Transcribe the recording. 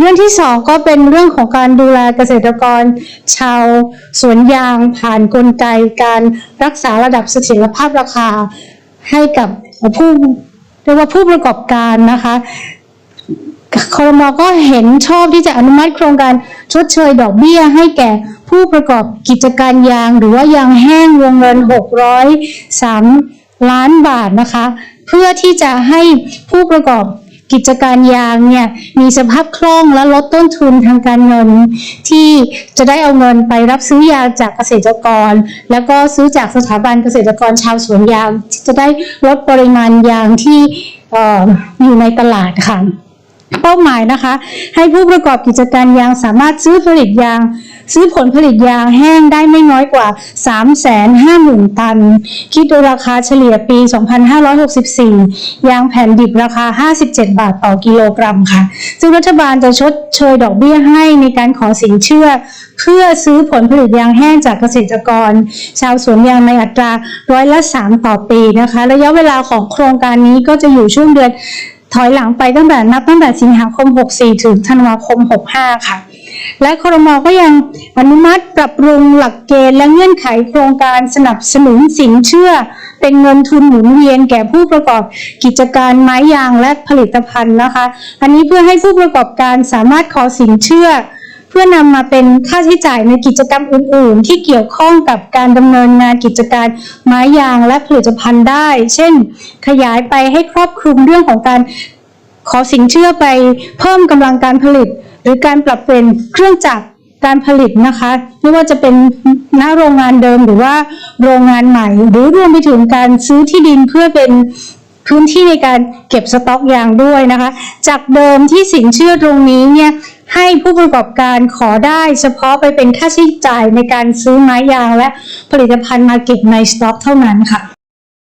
เรื่องที่สองก็เป็นเรื่องของการดูแลเกษตรกร ชาวสวนยางผ่านนกลไกการรักษาระดับเสถียรภาพราคาให้กับผู้เรียกว่าผู้ประกอบการนะคะคอรมอก็เห็นชอบที่จะอนุมัติโครงการชดเชยดอกเบี้ยให้แก่ผู้ประกอบกิจการยาง หรือว่ายางแห้งวงเงิน 603 ล้านบาทนะคะ เพื่อที่จะให้ผู้ประกอบ กิจการยางเนี่ยมีสภาพคล่องและลดต้นทุนทางการเงิน ที่จะได้เอาเงินไปรับซื้อยางจากเกษตรกร แล้วก็ซื้อจากสถาบันเกษตรกรชาวสวนยางจะได้ลดปริมาณยางที่ออยู่ในตลาดค่ะเป้าหมายนะคะ ให้ผู้ประกอบกิจการยางสามารถซื้อผลิตยาง ซื้อผลผลิตยางแห้งได้ไม่น้อยกว่า 350,000 ตัน คิดดยราคาเฉลี่ยปี 2564 ยางแผ่นดิบราคา 57 บาทต่อกิโลกรัมค่ะ ซึ่งรัฐบาลจะชดเชยดอกเบี้ยให้ในการขอสินเชื่อ เพื่อซื้อผลผลิตยางแห้งจากเกษตรกร ชาวสวนยางในอัตราร้อยละ 3 ต่อปีนะคะ ระยะเวลาของโครงการนี้ก็จะอยู่ช่วงเดือนถอยหลังไปตั้งแต่นับตั้งแต่สิงหาคม 64 ถึงธันวาคม 65 ค่ะ และครมก็ยังอนุมัติปรับปรุงหลักเกณฑ์และเงื่อนไขโครงการสนับสนุนสินเชื่อ เป็นเงินทุนหมุนเวียนแก่ผู้ประกอบกิจการไม้ยางและผลิตภัณฑ์นะคะ อันนี้เพื่อให้ผู้ประกอบการสามารถขอสินเชื่อ เพื่อนำมาเป็นค่าใช้จ่ายในกิจกรรมอื่น ๆ ที่เกี่ยวข้องกับการดำเนินงานกิจการไม้ยางและผลิตภัณฑ์ได้ เช่น ขยายไปให้ครอบคลุมเรื่องของการ ขอสินเชื่อไปเพิ่มกำลังการผลิต หรือการปรับเปลี่ยนเครื่องจักรการผลิตนะคะ ไม่ว่าจะเป็นณโรงงานเดิมหรือว่าโรงงานใหม่ หรือรวมไปถึงการซื้อที่ดินเพื่อเป็นพื้นที่ในการเก็บสต็อกยางด้วยนะคะ จากเดิมที่สินเชื่อตรงนี้เนี่ยให้ผู้ประกอบการขอได้เฉพาะไปเป็นค่าใช้จ่ายในการซื้อไม้ยางและผลิตภัณฑ์มาเก็บในสต็อกเท่านั้นค่ะ